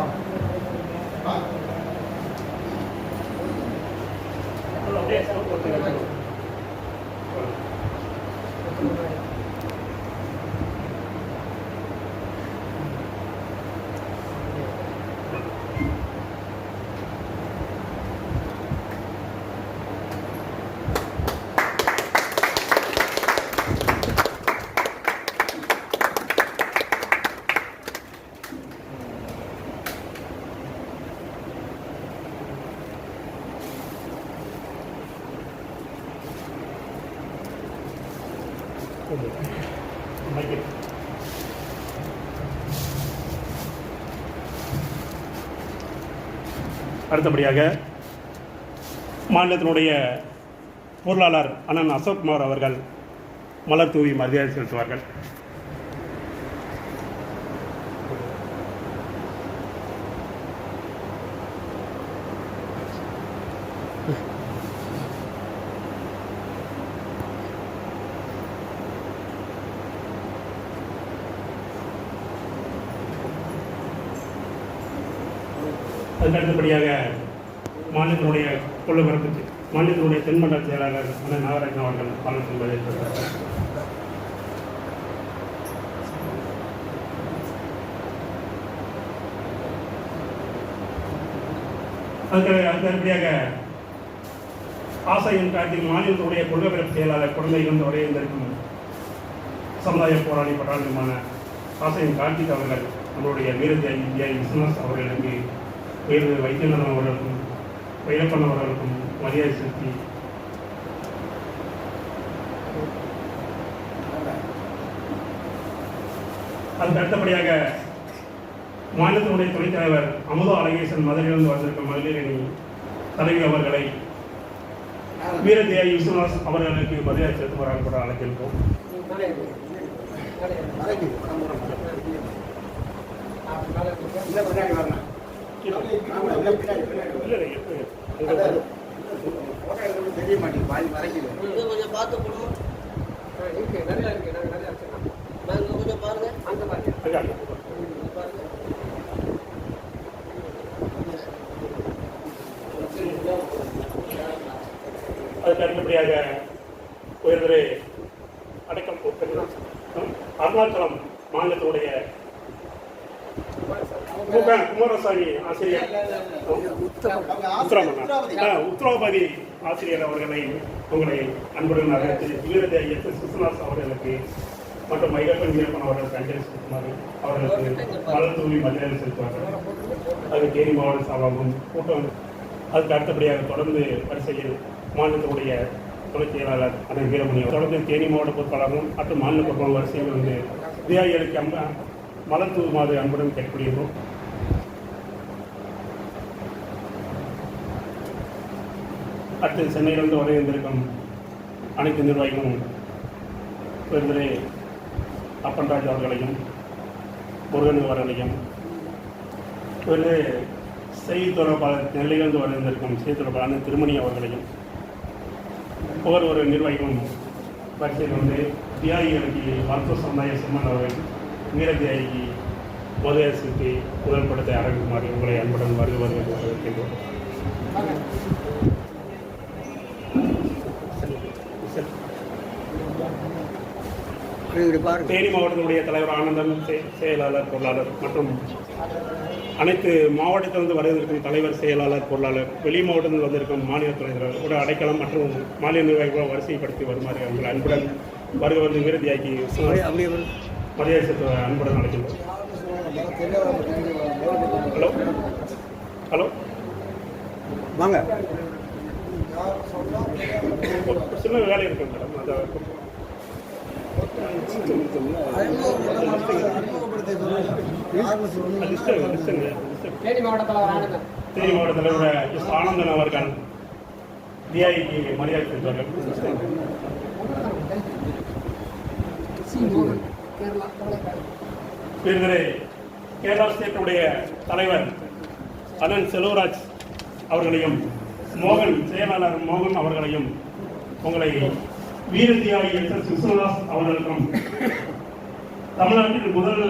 Wow. அடுத்தபடியாக மாநிலத்தினுடைய பொருளாளர் அண்ணன் அசோக்குமார் அவர்கள் மலர் தூவி மரியாதை செலுத்துவார்கள். அதுக்கு அடுத்தபடியாக மாநிலத்தினுடைய கொள்ளுபரப்பு மாநிலத்தினுடைய தென்மண்டல செயலாளர் அண்ணன் நாகராஜன் அவர்கள் பாலன் சொல்வதை அதுக்கு அதுக்கு அடுத்தபடியாக ஆசையின் காட்டி மாநிலத்தினுடைய கொள்கைப்பிறப்பு செயலாளர் குழந்தைகள் வரை இருந்திருக்கும் சமுதாய போராளி பட்டாளமான ஆசையின் கார்த்திக் அவர்கள் நம்மளுடைய வீரஜி இந்தியா விஸ்வநாத் அவர்களுக்கு உயர்ந்த வைத்தியநாதன் அவர்களுக்கும் வைரப்பன் அவர்களுக்கும் மரியாதை செலுத்தி அதுக்கு அடுத்தபடியாக மாநிலத்தினுடைய துணைத் தலைவர் அமுதா அழகேசன் மதுரையிலிருந்து வந்திருக்கும் மகளிர் அணி தலைவி அவர்களை வீரதேவி விஸ்வநாத் அவர்களுக்கு மரியாதை செலுத்துவார்கள் கூட அழைக்கின்றோம் பின்னாடி வரணும் தெரிய மாட்டேங்குது பாதி மறைக்குது கொஞ்சம் பார்த்து போடுவோம் இருக்கு நிறைய இருக்கு நாங்க நிறைய வச்சிருக்கோம் நாங்கள் கொஞ்சம் பாருங்க அங்க பாருங்க பாருங்க அதுக்கு அடுத்தபடியாக உயர்திரு அடைக்கம் அருணாச்சலம் மாநிலத்தினுடைய குமார- குமாரசாமி ஆசிரியர். உத்தரவாதி. ஆசிரியர் அவர்களை உங்களை அன்புடன் அழைத்து வீரத எஸ் எஸ் விஸ்வநாத் அவர்களுக்கு மற்றும் மைகப்பன் வீரப்பன் அவர்களுக்கு அஞ்சலி செலுத்துமாறு அவர்களுக்கு மலர் தூவி மரியாதை செலுத்துவார்கள். அது தேனி மாவட்ட சார்பாகவும் கூட்டம் அதுக்கு அடுத்தபடியாக தொடர்ந்து வரிசையில் மாநிலத்தினுடைய துணைச் செயலாளர் அண்ணன் வீரமணி தொடர்ந்து தேனி மாவட்ட பொறுப்பாளரும் மற்றும் மாநில பொறுப்பாளர் வரிசையில் வந்து தியாகிகளுக்கு அம்ப மலர் தூவுமாறு அன்புடன் கேட்கப்படுகிறோம் அடுத்து சென்னையிலிருந்து வர இருந்திருக்கும் அனைத்து நிர்வாகிகளும் பெருந்திரே அப்பன்ராஜ் அவர்களையும் முருகன் அவர்களையும் விருது செய்தி தொடர்பாளர் நெல்லையிலிருந்து வர இருந்திருக்கும் செய்தி தொடர்பாளர் திருமணி அவர்களையும் ஒவ்வொரு ஒரு நிர்வாகிகளும் வரிசையில் வந்து தியாகிகளுக்கு மருத்துவ சமுதாய சிம்மன் அவர்கள் வீரத்தியாகிக்கு தியாகிக்கு முதல் முதல் படத்தை ஆரம்பிக்குமாறு உங்களை அன்புடன் வருக வருக வரவேற்கின்றோம் இப்படி பாருங்க தேனி மாவட்டத்தினுடைய தலைவர் ஆனந்தன் செயலாளர் பொருளாளர் மற்றும் அனைத்து மாவட்டத்திலிருந்து வருவதற்கும் தலைவர் செயலாளர் பொருளாளர் வெளி மாவட்டத்தில் வந்திருக்கும் மாநில தலைவர் கூட அடைக்கலம் மற்றும் மாநில நிர்வாகிகளும் வரிசைப்படுத்தி வருமாறு உங்கள் அன்புடன் வருக வந்து விருதியாக்கி மரியாதை செலுத்த அன்புடன் அழைக்கின்றோம். ஹலோ? ஹலோ? வாங்க. சின்ன வேலை இருக்கு மேடம். அதை தேனி மாவட்ட தலைவர் எஸ் ஆனந்தன் அவர்கள் டிஐக்கு மரியாதை செலுத்துவார்கள் கேரளா கேரளா ஸ்டேட்டுடைய தலைவர் அண்ணன் செல்வராஜ் அவர்களையும் மோகன் செயலாளர் மோகன் அவர்களையும் உங்களை வீரதியாகி எஸ் எஸ் விஸ்வநாத் அவர்களுக்கும் தமிழ்நாட்டில் முதல்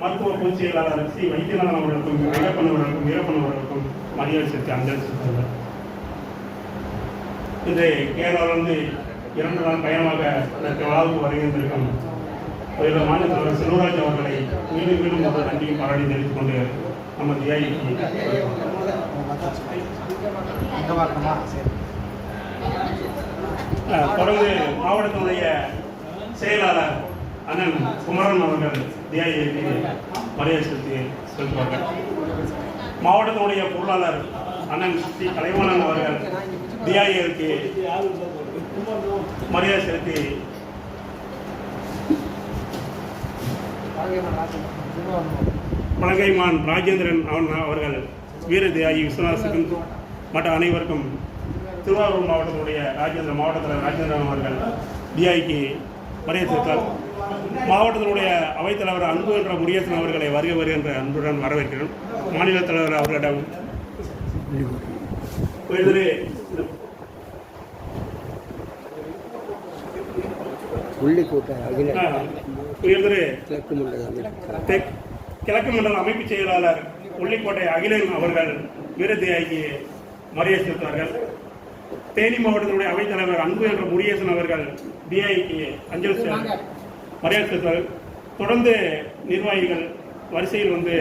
மருத்துவ பொதுச் செயலாளர் சி. வைத்தியநாதன் அவர்களுக்கும் வீரப்பன் அவர்களுக்கும் வீரப்பன் அவர்களுக்கும் மரியாதை செலுத்தி அஞ்சலி செலுத்துகிறார் இன்று கேரளாவிலிருந்து இரண்டு நாள் பயணமாக அதற்கு வாழ்வு வருகின்றிருக்கும் ஒரு மாநில தலைவர் செல்வராஜ் அவர்களை மீண்டும் மீண்டும் முதல் நன்றியும் பாராட்டி தெரிவித்துக் கொண்டு நம்ம தியாகிக்கு தொடர்ந்து மாவட்டத்தினுடைய செயலாளர் அண்ணன் குமரன் அவர்கள் தியாகிக்கு மரியாதை செலுத்தி செலுத்துவார்கள் மாவட்டத்தினுடைய பொருளாளர் அண்ணன் ஸ்ரீ கலைவாணன் அவர்கள் தியாகிகளுக்கு மரியாதை செலுத்தி மலங்கைமான் ராஜேந்திரன் அவன் அவர்கள் வீர தியாகி விஸ்வநாதன் மற்ற அனைவருக்கும் திருவாரூர் மாவட்டத்தினுடைய ராஜேந்திர மாவட்டத்தில் ராஜேந்திரன் அவர்கள் மரியாதை செலுத்தார் மாவட்டத்தினுடைய அவைத்தலைவர் அன்பு என்ற முருகேசன் அவர்களை வருக வருக என்ற அன்புடன் வரவேற்கிறோம். மாநில தலைவர் அவர்களிடம் கிழக்கு மண்டல அமைப்பு. செயலாளர் உள்ளிக்கோட்டை அகிலன் அவர்கள் வீரதியாகி மரியாதை செலுத்துவார்கள். தேனி மாவட்டத்தினுடைய அவைத்தலைவர் அன்பு என்ற முருகேசன் அவர்கள் டிஐக்கு அஞ்சல் மரியாதை செலுத்துவார்கள் தொடர்ந்து நிர்வாகிகள் வரிசையில் வந்து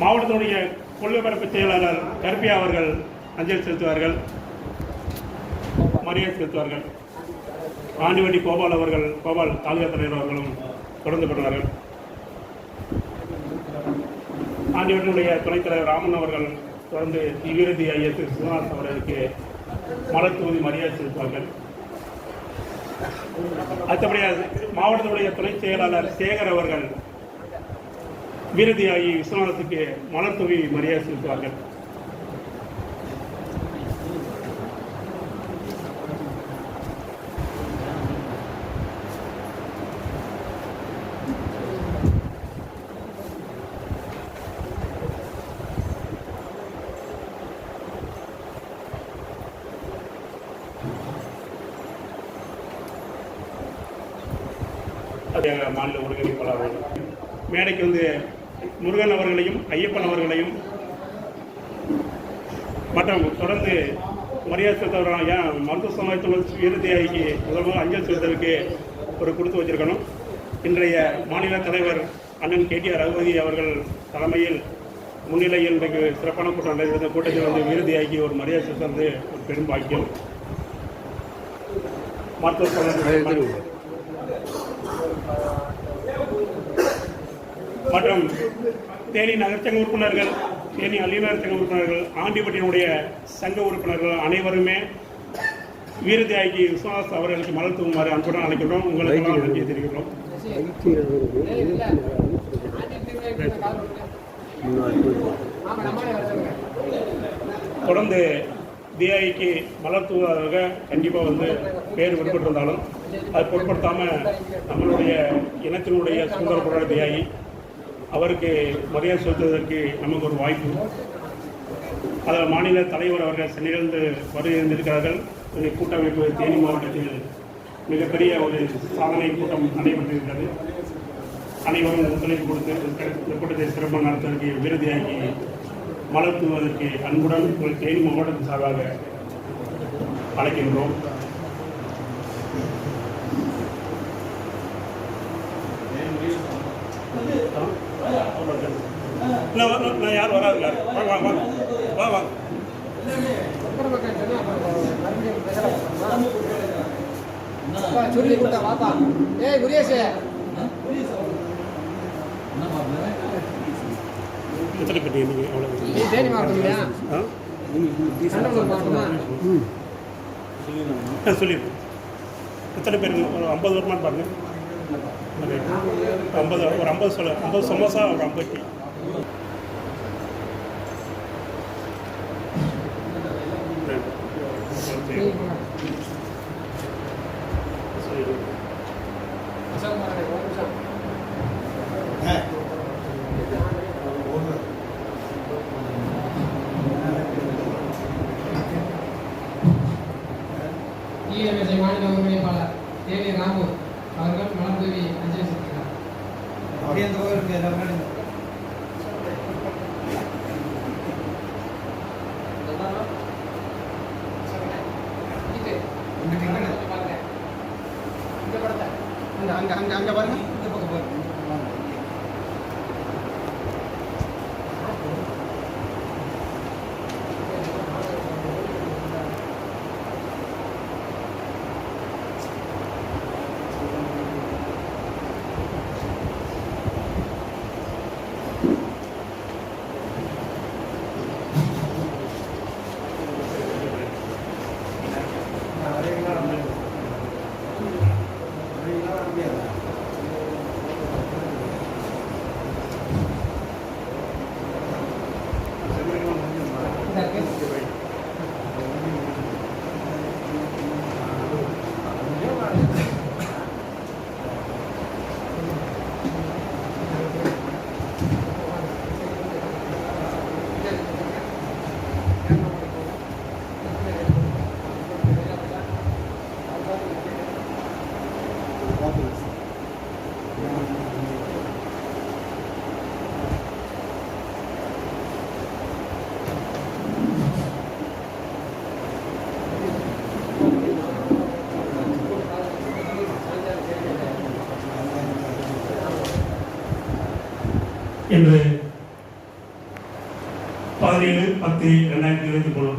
மாவட்டத்தினுடைய கொள்ளப்பரப்பு செயலாளர் கருப்பியா அவர்கள் அஞ்சல் செலுத்துவார்கள் மரியாதை செலுத்துவார்கள். ஆண்டிவண்டி கோபால் அவர்கள் கோபால் தாலுகா தலைவர் அவர்களும் தொடர்ந்து கொள்வார்கள் ஆண்டிவட்டினுடைய துணைத் தலைவர் ராமன் அவர்கள் தொடர்ந்து இவிருதி ஐஎஸ் சிவநாசன் அவர்களுக்கு மலர் தொகுதி மரியாதை செலுத்துவார்கள். அடுத்தபடியாக மாவட்டத்துடைய துணை செயலாளர் சேகர் அவர்கள் வீரதியாகி விஸ்வநாதத்துக்கு மலர் தொகுதி மரியாதை செலுத்துவார்கள். அது மாநில ஒருங்கிணைப்பாளர் மேடைக்கு வந்து முருகன் அவர்களையும் ஐயப்பன் அவர்களையும் மற்றும் தொடர்ந்து மரியாதை செலுத்தவர்கள் ஏன் மருத்துவ சமுதாயத்தில் இறுதியாகி முதல்வர் அஞ்சல் செலுத்தலுக்கு ஒரு கொடுத்து வச்சிருக்கணும். இன்றைய மாநில தலைவர் அண்ணன் கே கேடிஆர் ரகுபதி அவர்கள் தலைமையில் முன்னிலையில் இன்றைக்கு சிறப்பான கூட்டம் நடைபெற்ற கூட்டத்தில் வந்து இறுதியாகி ஒரு மரியாதை செலுத்துறது ஒரு பெரும் பாக்கியம். மருத்துவ மற்றும் தேனி நகர்ச்சங்க உறுப்பினர்கள் தேனி அள்ளிநகர் சங்க உறுப்பினர்கள் ஆண்டிப்பட்டியினுடைய சங்க உறுப்பினர்கள் அனைவருமே வீரதியாகி விஸ்வநாத் அவர்களுக்கு மலர் தூங்குமாறு அன்புடன் அழைக்கிறோம் உங்களுக்கு நன்றி தெரிவிக்கிறோம். தொடர்ந்து தியாகிக்கு மலர் தூவாக கண்டிப்பாக வந்து பேர் விடுபட்டிருந்தாலும் அது பொருட்படுத்தாமல் நம்மளுடைய இனத்தினுடைய சுதந்திர போராட்ட தியாகி அவருக்கு மரியாதை செலுத்துவதற்கு நமக்கு ஒரு வாய்ப்பு. அதில் மாநில தலைவர் அவர்கள் சென்னையிலிருந்து வருகின்றிருக்கிறார்கள் இந்த கூட்டமைப்பு தேனி மாவட்டத்தில் மிகப்பெரிய ஒரு சாதனை கூட்டம் நடைபெற்றிருக்கிறது. அனைவரும் ஒத்துழைப்பு கொடுத்து இந்த கூட்டத்தை சிறப்பாக நடத்துவதற்கு விருதியாகி மலர் அன்புடன் உங்கள் தேனி மாவட்டத்தின் சார்பாக அழைக்கின்றோம். நான் வர- நான் யார் வராது யார் வாங்க வாங்க வாங்க வா வாங்க சொல்லி கொடுத்தா வாப்பா ஏய் குரியேஷ் எத்தனை பெட்டி நீங்கள் அவ்வளோ தேனி மாவட்டம் இல்லையா? ஆ? கண்டனூர் மாவட்டமா? ஆ சொல்லிடுறேன் எத்தனை பேர்? ஒரு ஐம்பது வருமானு பாருங்க. ஒரு ஐம்பது ஒரு ஐம்பது சொல்ல ஐம்பது சமோசா ஒரு ஐம்பத்தி டீ. சொல்லிடுறேன் டிஎம்எஸ்ஐ மாநில ஒருங்கிணைப்பாளர். தேனி ராமு. அவர்கள் மனதேவி அஞ்சலி செலுத்தினார். அப்படியே அந்த பக்கம் இருக்கு எல்லாமே அங்க அங்க அங்க பாருங்க. இன்று பதினேழு பத்து ரெண்டாயிரத்தி இருபத்தி மூணு